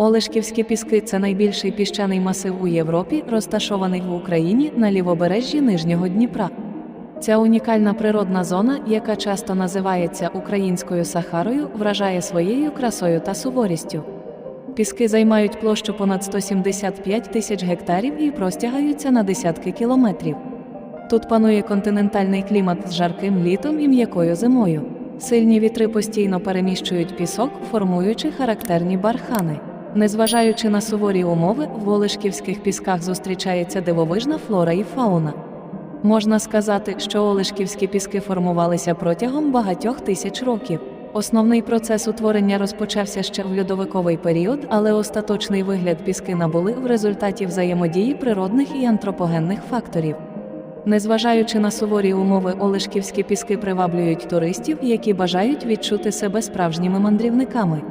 Олешківські піски це найбільший піщаний масив у Європі, розташований в Україні на лівобережжі Нижнього Дніпра. Ця унікальна природна зона, яка часто називається українською Сахарою, вражає своєю красою та суворістю. Піски займають площу понад 175 тисяч гектарів і простягаються на десятки кілометрів. Тут панує континентальний клімат з жарким літом і м'якою зимою. Сильні вітри постійно переміщують пісок, формуючи характерні бархани. Незважаючи на суворі умови, в Олешківських пісках зустрічається дивовижна флора і фауна. Можна сказати, що Олешківські піски формувалися протягом багатьох тисяч років. Основний процес утворення розпочався ще в льодовиковий період, але остаточний вигляд піски набули в результаті взаємодії природних і антропогенних факторів. Незважаючи на суворі умови, Олешківські піски приваблюють туристів, які бажають відчути себе справжніми мандрівниками.